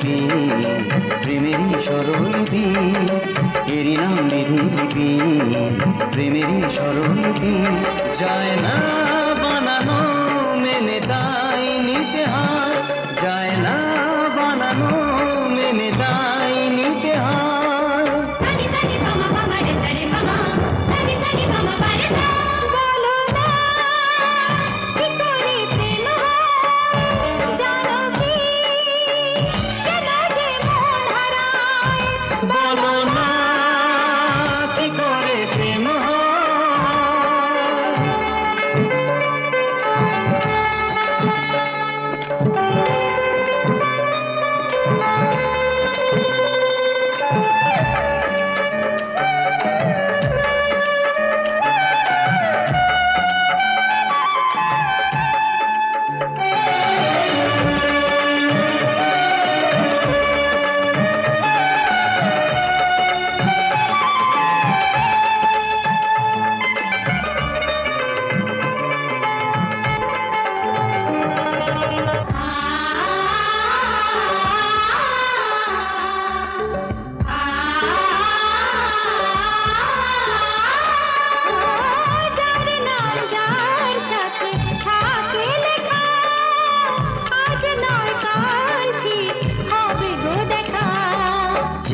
বিধি প্রেমেরই সরল বীর এরই নাম বিধির বীর প্রেমেরই সরল বীর যায় না বানানো মেনে তা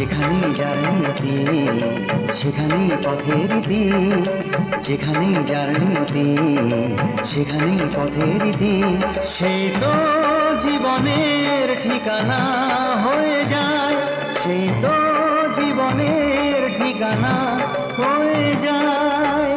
যেখানে যার নিয়তি সেখানে পথের দিন যেখানে যার নিয়তি সেখানে পথের দিন সে তো জীবনের ঠিকানা হয়ে যায়, সেই তো জীবনের ঠিকানা হয়ে যায়।